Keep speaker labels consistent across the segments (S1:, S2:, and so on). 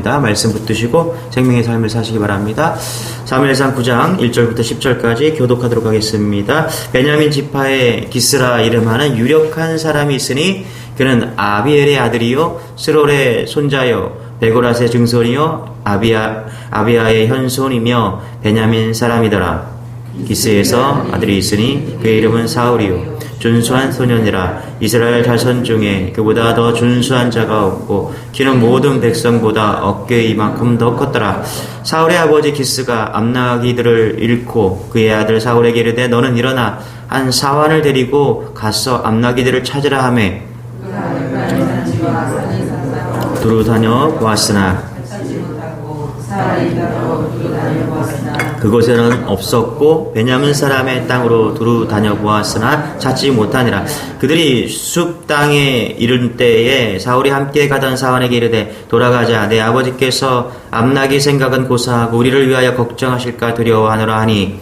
S1: 말씀 붙드시고 생명의 삶을 사시기 바랍니다. 사무엘상 9장 1절부터 10절까지 교독하도록 하겠습니다. 베냐민 지파의 기스라 이름하는 유력한 사람이 있으니 그는 아비엘의 아들이요 스롤의 손자요 베고라스의 증손이요 아비아 아비아의 현손이며 베냐민 사람이더라. 기스에서 아들이 있으니 그의 이름은 사울이요. 준수한 소년이라 이스라엘 자손 중에 그보다 더 준수한 자가 없고 키는 모든 백성보다 어깨 이만큼 더 컸더라. 사울의 아버지 기스가 암나기들을 잃고 그의 아들 사울에게 이르되 너는 일어나 한 사환을 데리고 가서 암나기들을 찾으라 하매. 두루 다녀 보았으나 그곳에는 없었고 베냐민 사람의 땅으로 두루 다녀 보았으나 찾지 못하니라. 그들이 숲 땅에 이른 때에 사울이 함께 가던 사원에게 이르되 돌아가자. 내 아버지께서 암나기 생각은 고사하고 우리를 위하여 걱정하실까 두려워하노라 하니.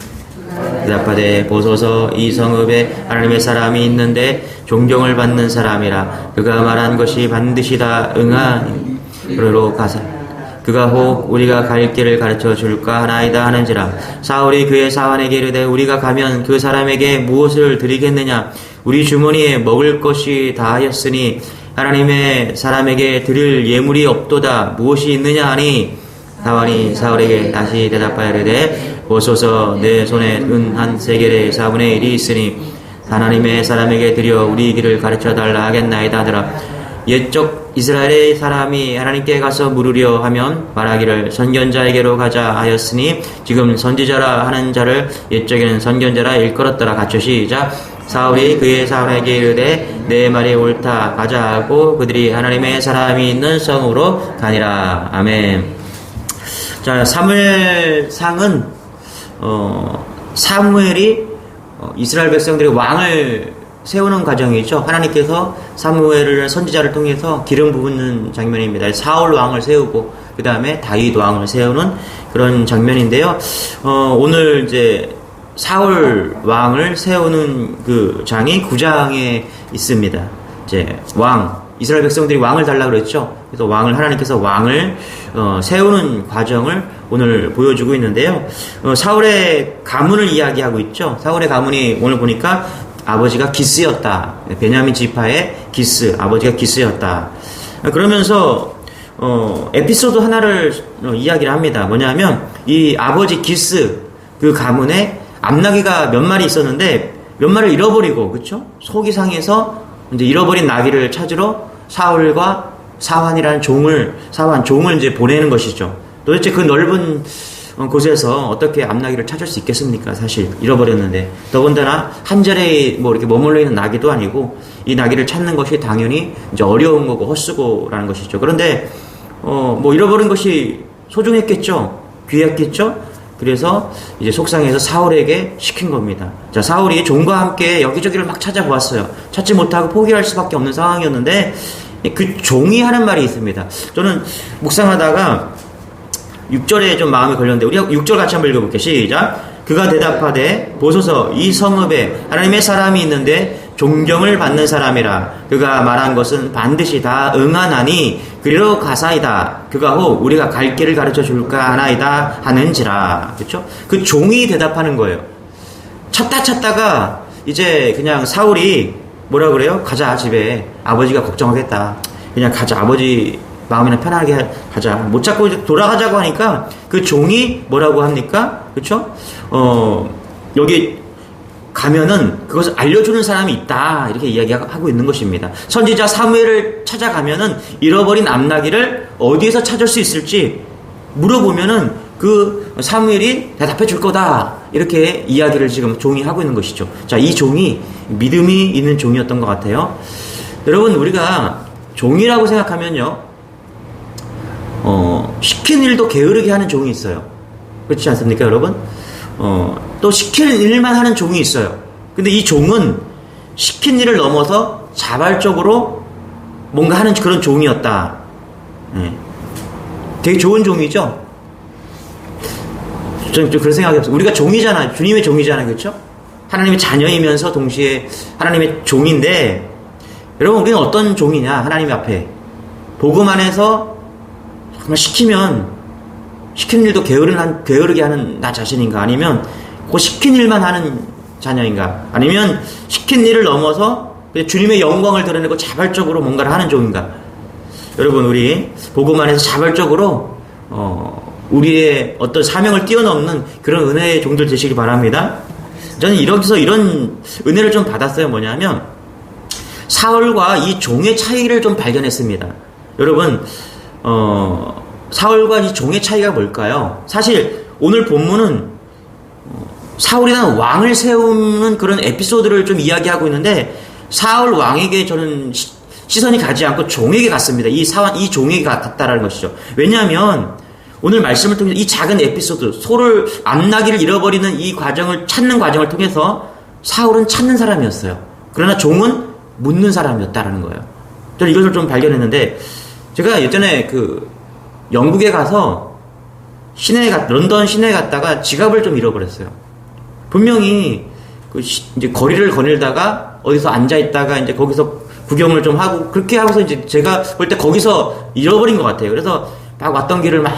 S1: 대답하되 보소서. 이 성읍에 하나님의 사람이 있는데 존경을 받는 사람이라. 그가 말한 것이 반드시 다. 응하니. 그러로 가사 그가 혹 우리가 갈 길을 가르쳐 줄까 하나이다 하는지라 사울이 그의 사환에게 이르되 우리가 가면 그 사람에게 무엇을 드리겠느냐? 우리 주머니에 먹을 것이 다하였으니 하나님의 사람에게 드릴 예물이 없도다. 무엇이 있느냐 하니? 사환이 사울에게 다시 대답하여 이르되 보소서 내 손에 은 한 세겔의 4분의 1이 있으니 하나님의 사람에게 드려 우리 길을 가르쳐 달라 하겠나이다 하더라. 옛적 이스라엘의 사람이 하나님께 가서 물으려 하면 말하기를 선견자에게로 가자 하였으니 지금 선지자라 하는 자를 옛적에는 선견자라 일컬었더라 같이 시작 사울이 그의 사울에게 이르되 내 말이 옳다 가자 하고 그들이 하나님의 사람이 있는 성으로 가니라. 아멘. 자 사무엘상은 어, 사무엘이 어, 이스라엘 백성들의 왕을 세우는 과정이죠. 하나님께서 사무엘을 선지자를 통해서 기름 부는 장면입니다. 사울 왕을 세우고 그 다음에 다윗 왕을 세우는 그런 장면인데요. 어, 오늘 이제 사울 왕을 세우는 그 장이 9장에 있습니다. 이제 왕 이스라엘 백성들이 왕을 달라 그랬죠. 그래서 왕을 하나님께서 왕을 어, 세우는 과정을 오늘 보여주고 있는데요. 어, 사울의 가문을 이야기하고 있죠. 사울의 가문이 오늘 보니까 아버지가 기스였다. 베냐민 지파의 기스, 아버지가 기스였다. 그러면서 어, 에피소드 하나를 어, 이야기를 합니다. 뭐냐면 이 아버지 기스 그 가문에 암나귀가 몇 마리 있었는데 몇 마리를 잃어버리고 그렇죠? 속이 상해서 이제 잃어버린 나귀를 찾으러 사울과 사환이라는 종을 사환 종을 이제 보내는 것이죠. 도대체 그 넓은 어, 곳에서 어떻게 암나귀를 찾을 수 있겠습니까? 사실 잃어버렸는데 더군다나 한 자리에 뭐 이렇게 머물러 있는 나귀도 아니고 이 나귀를 찾는 것이 당연히 이제 어려운 거고 헛수고라는 것이죠. 그런데 어 뭐 잃어버린 것이 소중했겠죠, 귀했겠죠. 그래서 이제 속상해서 사울에게 시킨 겁니다. 자 사울이 종과 함께 여기저기를 막 찾아보았어요. 찾지 못하고 포기할 수밖에 없는 상황이었는데 그 종이 하는 말이 있습니다. 저는 묵상하다가 6절에 좀 마음이 걸렸는데 우리가 6절 같이 한번 읽어볼게요. 시작. 그가 대답하되 보소서 이 성읍에 하나님의 사람이 있는데 존경을 받는 사람이라 그가 말한 것은 반드시 다 응하나니 그리로 가사이다 그가 혹 우리가 갈 길을 가르쳐 줄까 하나이다 하는지라 그렇죠? 그 종이 대답하는 거예요. 찾다 찾다가 이제 그냥 사울이 뭐라 그래요? 가자 집에 아버지가 걱정하겠다. 그냥 가자 아버지 마음이나 편하게 가자. 못 찾고 돌아가자고 하니까 그 종이 뭐라고 합니까? 그렇죠? 어 여기 가면은 그것을 알려주는 사람이 있다 이렇게 이야기하고 있는 것입니다. 선지자 사무엘을 찾아가면은 잃어버린 암나기를 어디에서 찾을 수 있을지 물어보면은 그 사무엘이 대답해 줄 거다 이렇게 이야기를 지금 종이 하고 있는 것이죠. 자, 이 종이 믿음이 있는 종이었던 것 같아요. 여러분 우리가 종이라고 생각하면요. 어, 시킨 일도 게으르게 하는 종이 있어요. 그렇지 않습니까, 여러분? 어, 또 시킬 일만 하는 종이 있어요. 근데 이 종은 시킨 일을 넘어서 자발적으로 뭔가 하는 그런 종이었다. 네. 되게 좋은 종이죠? 좀, 좀 그런 생각이 없어요. 우리가 종이잖아요. 주님의 종이잖아요. 그렇죠? 하나님의 자녀이면서 동시에 하나님의 종인데, 여러분, 우리는 어떤 종이냐? 하나님 앞에. 복음 안에서 정말 시키면 시키는 일도 게으른 한, 게으르게 하는 나 자신인가 아니면 그 시킨 일만 하는 자녀인가 아니면 시킨 일을 넘어서 주님의 영광을 드러내고 자발적으로 뭔가를 하는 종인가 여러분 우리 보고만 해서 자발적으로 어, 우리의 어떤 사명을 뛰어넘는 그런 은혜의 종들 되시기 바랍니다. 저는 이러기서 이런 은혜를 좀 받았어요. 뭐냐면 사울과 이 종의 차이를 좀 발견했습니다. 여러분 어, 사울과 이 종의 차이가 뭘까요? 사실 오늘 본문은 어, 사울이라는 왕을 세우는 그런 에피소드를 좀 이야기하고 있는데 사울 왕에게 저는 시, 시선이 가지 않고 종에게 갔습니다. 이 사원 이 종에게 갔다라는 것이죠. 왜냐하면 오늘 말씀을 통해 이 작은 에피소드, 소를 안나기를 잃어버리는 이 과정을 찾는 과정을 통해서 사울은 찾는 사람이었어요. 그러나 종은 묻는 사람이었다라는 거예요. 저는 이것을 좀 발견했는데 제가 예전에 그 영국에 가서 시내에 갔, 런던 시내에 갔다가 지갑을 좀 잃어버렸어요. 분명히 그 시, 이제 거리를 거닐다가 어디서 앉아 있다가 이제 거기서 구경을 좀 하고 그렇게 하고서 이제 제가 볼 때 거기서 잃어버린 것 같아요. 그래서 막 왔던 길을 막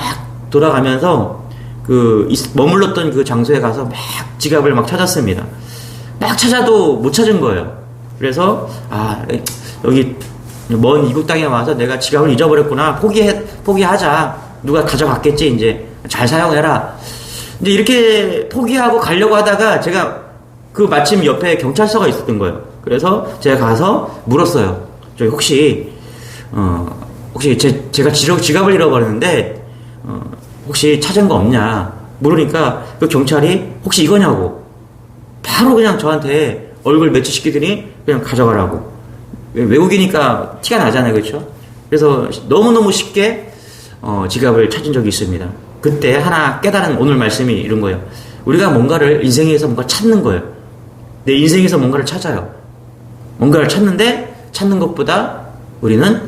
S1: 돌아가면서 그 머물렀던 그 장소에 가서 막 지갑을 막 찾았습니다. 막 찾아도 못 찾은 거예요. 그래서 아 여기 먼 이국 땅에 와서 내가 지갑을 잊어버렸구나. 포기해 포기하자. 누가 가져갔겠지 이제. 잘 사용해라. 이제 이렇게 포기하고 가려고 하다가 제가 그 마침 옆에 경찰서가 있었던 거예요. 그래서 제가 가서 물었어요. 저기 혹시 어 혹시 제, 제가 지갑을 잃어버렸는데 어, 혹시 찾은 거 없냐? 물으니까 그 경찰이 혹시 이거냐고. 바로 그냥 저한테 얼굴 매치시키더니 그냥 가져가라고 외국이니까 티가 나잖아요 그렇죠 그래서 너무너무 쉽게 어, 지갑을 찾은 적이 있습니다 그때 하나 깨달은 오늘 말씀이 이런 거예요 우리가 뭔가를 인생에서 뭔가 찾는 거예요 내 인생에서 뭔가를 찾아요 뭔가를 찾는데 찾는 것보다 우리는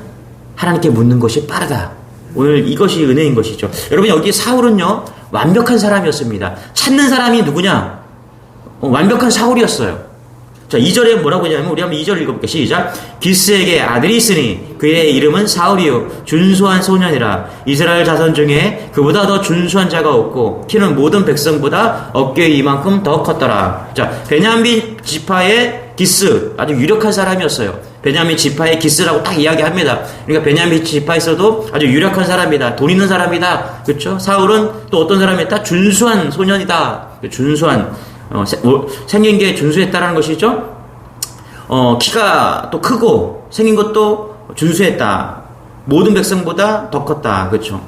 S1: 하나님께 묻는 것이 빠르다 오늘 이것이 은혜인 것이죠. 여러분 여기 사울은요 완벽한 사람이었습니다. 찾는 사람이 누구냐? 어, 완벽한 사울이었어요. 자, 2절에 뭐라고 하냐면, 우리 한번 2절 읽어볼게요. 시작. 기스에게 아들이 있으니, 그의 이름은 사울이요. 준수한 소년이라. 이스라엘 자손 중에 그보다 더 준수한 자가 없고, 키는 모든 백성보다 어깨 이만큼 더 컸더라. 자, 베냐민 지파의 기스. 아주 유력한 사람이었어요. 베냐민 지파의 기스라고 딱 이야기합니다. 그러니까 베냐민 지파에서도 아주 유력한 사람이다. 돈 있는 사람이다. 그렇죠? 사울은 또 어떤 사람이었다? 준수한 소년이다. 준수한 어, 뭐, 생긴 게 준수했다라는 것이죠. 어, 키가 또 크고 생긴 것도 준수했다. 모든 백성보다 더 컸다. 그렇죠.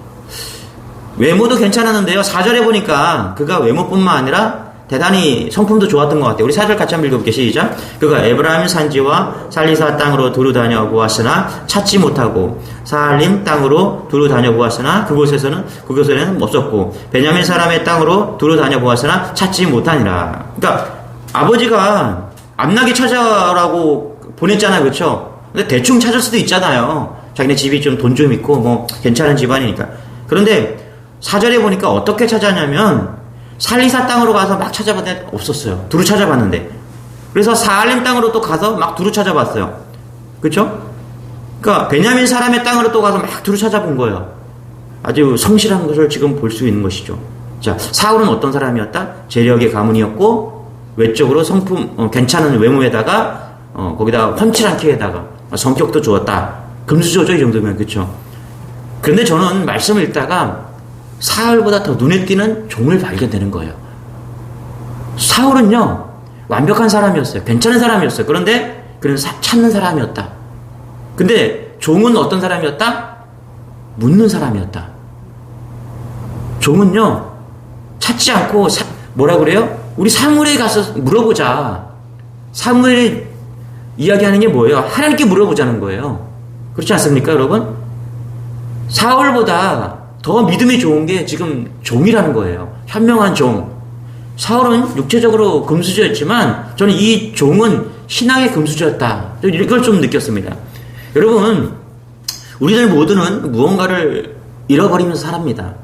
S1: 외모도 괜찮았는데요. 4절에 보니까 그가 외모뿐만 아니라 대단히 성품도 좋았던 것 같아요. 우리 4절 같이 한번 읽어볼게요. 시작. 그가 에브라임 산지와 살리사 땅으로 두루 다녀 보았으나 찾지 못하고 사할림 땅으로 두루 다녀 보았으나 그곳에서는 그곳에는 없었고 베냐민 사람의 땅으로 두루 다녀 보았으나 찾지 못하니라. 그러니까 아버지가 암나게 찾아라고 보냈잖아요. 그렇죠? 근데 대충 찾을 수도 있잖아요. 자기네 집이 좀 돈좀 좀 있고 뭐 괜찮은 집안이니까. 그런데 사절에 보니까 어떻게 찾았냐면 살리사 땅으로 가서 막 찾아봤는데 없었어요. 두루 찾아봤는데. 그래서 사알림 땅으로 또 가서 막 두루 찾아봤어요. 그렇죠? 그러니까 베냐민 사람의 땅으로 또 가서 막 두루 찾아본 거예요. 아주 성실한 것을 지금 볼 수 있는 것이죠. 자, 사울은 어떤 사람이었다? 재력의 가문이었고 외적으로 성품 어, 괜찮은 외모에다가 어, 거기다가 훤칠한 키에다가 성격도 좋았다. 금수저죠 이 정도면 그렇죠. 그런데 저는 말씀을 읽다가 사울보다 더 눈에 띄는 종을 발견되는 거예요. 사울은요, 완벽한 사람이었어요. 괜찮은 사람이었어요. 그런데 그는 찾는 사람이었다. 근데 종은 어떤 사람이었다? 묻는 사람이었다. 종은요, 찾지 않고 사, 뭐라 그래요? 우리 사물에 가서 물어보자. 사물이 이야기하는 게 뭐예요? 하나님께 물어보자는 거예요. 그렇지 않습니까, 여러분? 사울보다 더 믿음이 좋은 게 지금 종이라는 거예요. 현명한 종. 사울은 육체적으로 금수저였지만 저는 이 종은 신앙의 금수저였다. 이걸 좀 느꼈습니다. 여러분, 우리들 모두는 무언가를 잃어버리면서 살합니다.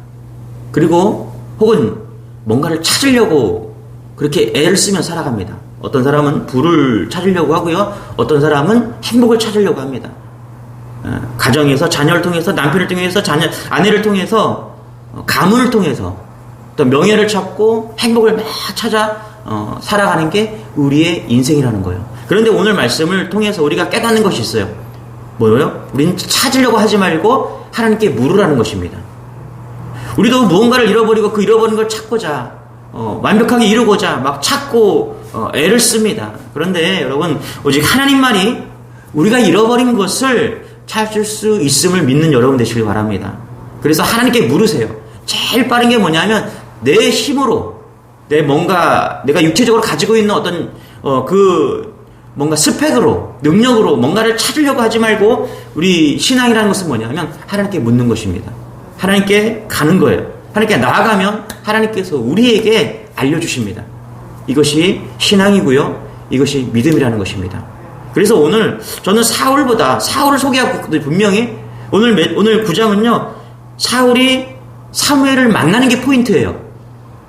S1: 그리고 혹은 뭔가를 찾으려고 그렇게 애를 쓰며 살아갑니다. 어떤 사람은 부를 찾으려고 하고요. 어떤 사람은 행복을 찾으려고 합니다. 어, 가정에서 자녀를 통해서 남편을 통해서 자녀 아내를 통해서 어, 가문을 통해서 또 명예를 찾고 행복을 막 찾아 어, 살아가는 게 우리의 인생이라는 거예요. 그런데 오늘 말씀을 통해서 우리가 깨닫는 것이 있어요. 뭐예요? 우리는 찾으려고 하지 말고 하나님께 물으라는 것입니다. 우리도 무언가를 잃어버리고 그 잃어버린 걸 찾고자 어, 완벽하게 이루고자 막 찾고 어, 애를 씁니다. 그런데 여러분 오직 하나님만이 우리가 잃어버린 것을 찾을 수 있음을 믿는 여러분 되시길 바랍니다. 그래서 하나님께 물으세요. 제일 빠른 게 뭐냐면 내 힘으로 내 뭔가 내가 육체적으로 가지고 있는 어떤 어, 그 뭔가 스펙으로 능력으로 뭔가를 찾으려고 하지 말고 우리 신앙이라는 것은 뭐냐면 하나님께 묻는 것입니다. 하나님께 가는 거예요. 하나님께 나아가면 하나님께서 우리에게 알려주십니다. 이것이 신앙이고요. 이것이 믿음이라는 것입니다. 그래서 오늘 저는 사울보다 사울을 소개하고 있거든요. 분명히 오늘 매- 오늘 구장은요. 사울이 사무엘을 만나는 게 포인트예요.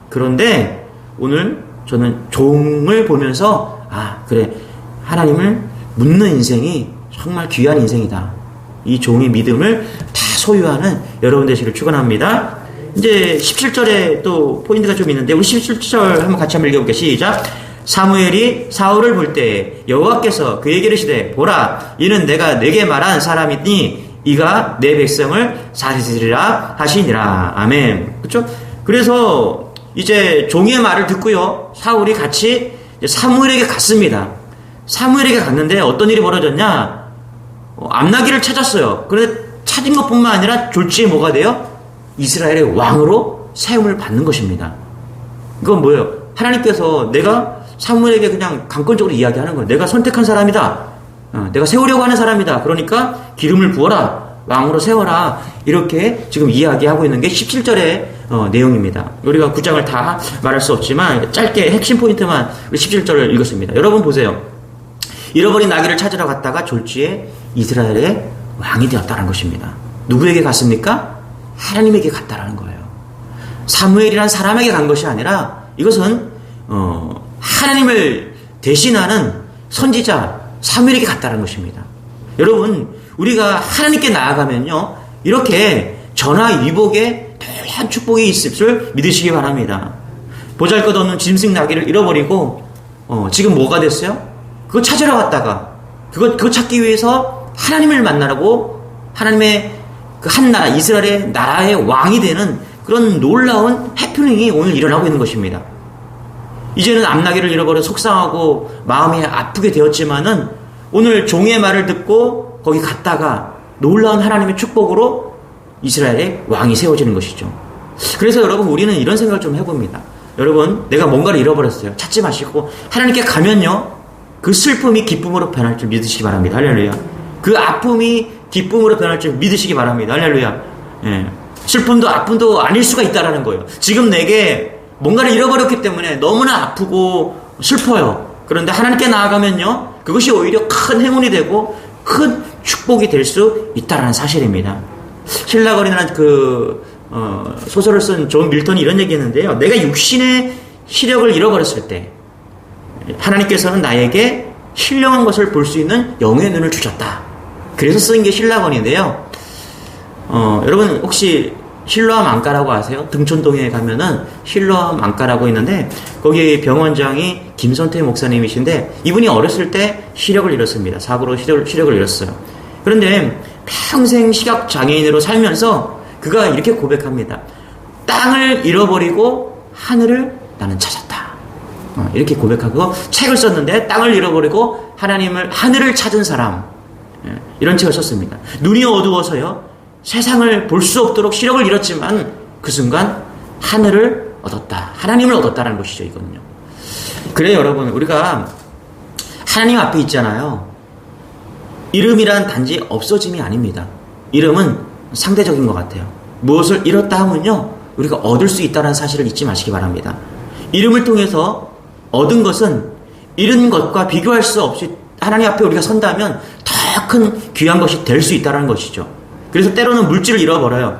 S1: 그런데 오늘 저는 종을 보면서 아 그래 하나님을 묻는 인생이 정말 귀한 인생이다. 이 종의 믿음을 다 소유하는 여러분 되시길 축원합니다. 이제 17절에 또 포인트가 좀 있는데 우리 17절 한번 같이 한번 읽어볼게요. 시작. 사무엘이 사울을 볼때 여호와께서 그에게 이르시되 보라 이는 내가 내게 말한 사람이니 이가 내 백성을 사리리라 하시니라. 아멘. 그렇죠? 그래서 이제 종의 말을 듣고요. 사울이 같이 사무엘에게 갔습니다. 사무엘에게 갔는데 어떤 일이 벌어졌냐? 어, 암나기를 찾았어요. 그런데 찾은 것뿐만 아니라 졸지에 뭐가 돼요? 이스라엘의 왕으로 세움을 받는 것입니다. 이건 뭐예요? 하나님께서 내가 사무엘에게 그냥 강권적으로 이야기하는 거예요. 내가 선택한 사람이다. 어, 내가 세우려고 하는 사람이다. 그러니까 기름을 부어라. 왕으로 세워라. 이렇게 지금 이야기하고 있는 게 17절의 어, 내용입니다. 우리가 구장을 다 말할 수 없지만 짧게 핵심 포인트만 우리 17절을 읽었습니다. 여러분 보세요. 잃어버린 나귀를 찾으러 갔다가 졸지에 이스라엘의 왕이 되었다는 것입니다. 누구에게 갔습니까? 하나님에게 갔다라는 거예요. 사무엘이란 사람에게 간 것이 아니라 이것은 어, 하나님을 대신하는 선지자 사무엘에게 갔다는 것입니다. 여러분 우리가 하나님께 나아가면요 이렇게 전화위복의 놀란 축복이 있을 줄 믿으시기 바랍니다. 보잘 것 없는 짐승 나귀를 잃어버리고 어, 지금 뭐가 됐어요? 그거 찾으러 갔다가 그거 그거 찾기 위해서 하나님을 만나라고 하나님의 그 한 나라 이스라엘의 나라의 왕이 되는 그런 놀라운 해프닝이 오늘 일어나고 있는 것입니다. 이제는 암나기를 잃어버려 속상하고 마음이 아프게 되었지만은 오늘 종의 말을 듣고 거기 갔다가 놀라운 하나님의 축복으로 이스라엘의 왕이 세워지는 것이죠. 그래서 여러분 우리는 이런 생각을 좀 해봅니다. 여러분 내가 뭔가를 잃어버렸어요. 찾지 마시고 하나님께 가면요 그 슬픔이 기쁨으로 변할 줄 믿으시기 바랍니다. 할렐루야. 그 아픔이 기쁨으로 변할 줄 믿으시기 바랍니다. 할렐루야. 예. 슬픔도 아픔도 아닐 수가 있다라는 거예요. 지금 내게 뭔가를 잃어버렸기 때문에 너무나 아프고 슬퍼요. 그런데 하나님께 나아가면요, 그것이 오히려 큰 행운이 되고 큰 축복이 될 수 있다라는 사실입니다. 신라거리라는 그 어, 소설을 쓴 존 밀턴이 이런 얘기했는데요. 내가 육신의 시력을 잃어버렸을 때 하나님께서는 나에게 신령한 것을 볼 수 있는 영의 눈을 주셨다. 그래서 쓴 게 신라건인데요. 어, 여러분 혹시 실로암 안가라고 아세요? 등촌동에 가면은 실로암 안가라고 있는데 거기 병원장이 김선태 목사님이신데 이분이 어렸을 때 시력을 잃었습니다. 사고로 시력을, 시력을 잃었어요. 그런데 평생 시각 장애인으로 살면서 그가 이렇게 고백합니다. 땅을 잃어버리고 하늘을 나는 찾았다. 어, 이렇게 고백하고 책을 썼는데 땅을 잃어버리고 하나님을 하늘을 찾은 사람 예, 이런 책을 썼습니다. 눈이 어두워서요 세상을 볼 수 없도록 시력을 잃었지만 그 순간 하늘을 얻었다. 하나님을 얻었다라는 것이죠 이거는요. 그래 여러분 우리가 하나님 앞에 있잖아요. 이름이란 단지 없어짐이 아닙니다. 이름은 상대적인 것 같아요. 무엇을 잃었다 하면요 우리가 얻을 수 있다는 사실을 잊지 마시기 바랍니다. 이름을 통해서 얻은 것은 잃은 것과 비교할 수 없이 하나님 앞에 우리가 선다면 더 큰 귀한 것이 될 수 있다는 것이죠. 그래서 때로는 물질을 잃어버려요.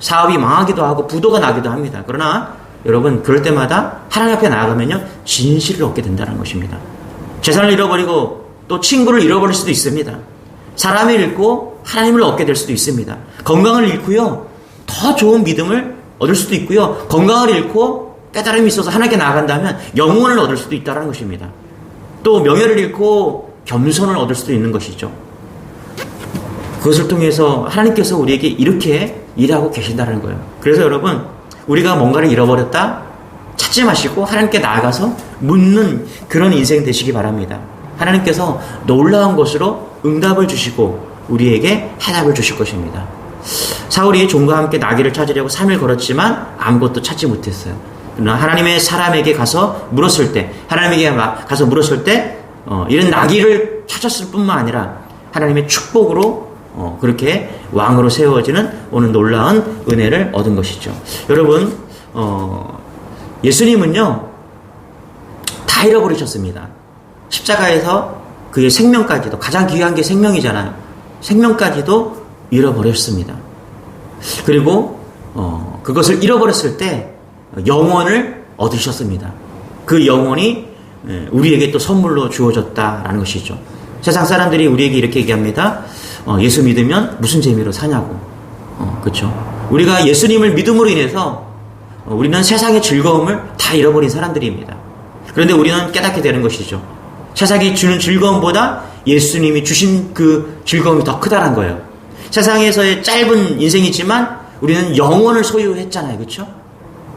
S1: 사업이 망하기도 하고 부도가 나기도 합니다. 그러나 여러분 그럴 때마다 하나님 앞에 나아가면요 진실을 얻게 된다는 것입니다. 재산을 잃어버리고 또 친구를 잃어버릴 수도 있습니다. 사람을 잃고 하나님을 얻게 될 수도 있습니다. 건강을 잃고요. 더 좋은 믿음을 얻을 수도 있고요. 건강을 잃고 깨달음이 있어서 하나님께 나아간다면 영혼을 얻을 수도 있다는 것입니다. 또 명예를 잃고 겸손을 얻을 수도 있는 것이죠. 그것을 통해서 하나님께서 우리에게 이렇게 일하고 계신다는 거예요. 그래서 여러분, 우리가 뭔가를 잃어버렸다? 찾지 마시고 하나님께 나아가서 묻는 그런 인생 되시기 바랍니다. 하나님께서 놀라운 것으로 응답을 주시고 우리에게 해답을 주실 것입니다. 사울이 종과 함께 나귀를 찾으려고 3일 걸었지만 아무것도 찾지 못했어요. 그러나 하나님의 사람에게 가서 물었을 때, 하나님에게 막 가서 물었을 때, 어, 이런 나귀를 찾았을 뿐만 아니라 하나님의 축복으로 어, 그렇게 왕으로 세워지는 오늘 놀라운 은혜를 얻은 것이죠. 여러분, 어, 예수님은요, 다 잃어버리셨습니다. 십자가에서 그의 생명까지도, 가장 귀한 게 생명이잖아요. 생명까지도 잃어버렸습니다. 그리고, 어, 그것을 잃어버렸을 때 영원을 얻으셨습니다. 그 영혼이 예, 우리에게 또 선물로 주어졌다라는 것이죠. 세상 사람들이 우리에게 이렇게 얘기합니다. 어, 예수 믿으면 무슨 재미로 사냐고. 어, 그렇죠. 우리가 예수님을 믿음으로 인해서 어, 우리는 세상의 즐거움을 다 잃어버린 사람들입니다. 그런데 우리는 깨닫게 되는 것이죠. 세상이 주는 즐거움보다 예수님이 주신 그 즐거움이 더 크다는 거예요. 세상에서의 짧은 인생이지만 우리는 영원을 소유했잖아요. 그렇죠?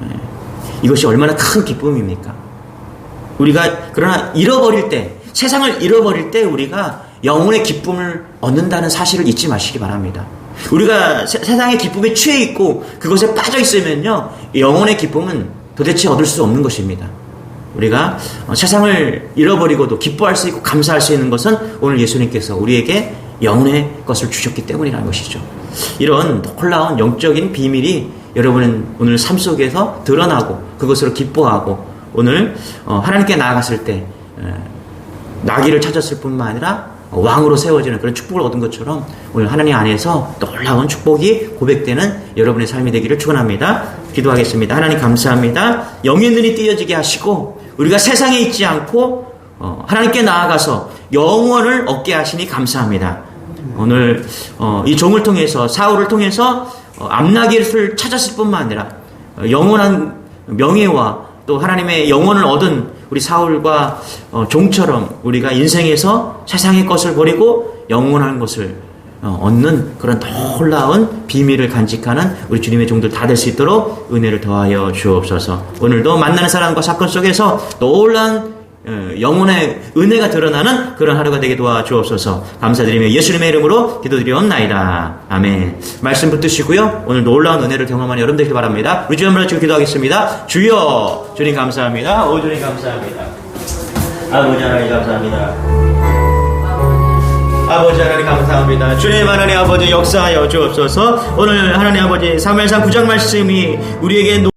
S1: 네. 이것이 얼마나 큰 기쁨입니까? 우리가 그러나 잃어버릴 때 세상을 잃어버릴 때 우리가 영혼의 기쁨을 얻는다는 사실을 잊지 마시기 바랍니다. 우리가 세, 세상의 기쁨에 취해 있고 그것에 빠져 있으면요 영혼의 기쁨은 도대체 얻을 수 없는 것입니다. 우리가 어, 세상을 잃어버리고도 기뻐할 수 있고 감사할 수 있는 것은 오늘 예수님께서 우리에게 영혼의 것을 주셨기 때문이라는 것이죠. 이런 놀라운 영적인 비밀이 여러분은 오늘 삶 속에서 드러나고 그것으로 기뻐하고 오늘 어, 하나님께 나아갔을 때 에, 나귀를 찾았을 뿐만 아니라 왕으로 세워지는 그런 축복을 얻은 것처럼 오늘 하나님 안에서 놀라운 축복이 고백되는 여러분의 삶이 되기를 축원합니다. 기도하겠습니다. 하나님 감사합니다. 영의 눈이 띄어지게 하시고 우리가 세상에 있지 않고 어, 하나님께 나아가서 영원을 얻게 하시니 감사합니다. 오늘 어, 이 종을 통해서 사울을 통해서 어, 암나귀를 찾았을 뿐만 아니라 어, 영원한 명예와 또 하나님의 영혼을 얻은 우리 사울과 어, 종처럼 우리가 인생에서 세상의 것을 버리고 영원한 것을 어, 얻는 그런 놀라운 비밀을 간직하는 우리 주님의 종들 다 될 수 있도록 은혜를 더하여 주옵소서. 오늘도 만나는 사람과 사건 속에서 어, 영혼의 은혜가 드러나는 그런 하루가 되게 도와주옵소서 감사드리며 예수님의 이름으로 기도드리옵나이다. 아멘. 말씀 붙드시고요. 오늘 놀라운 은혜를 경험하는 여러분 되길 바랍니다. 우리 주님 한번 기도하겠습니다. 주여, 주님 감사합니다. 오 주님 감사합니다. 아버지 하나님 감사합니다. 아버지 하나님 감사합니다. 주님 하나님 아버지 역사하여 주옵소서. 오늘 하나님 아버지 3일상 9장 말씀이 우리에게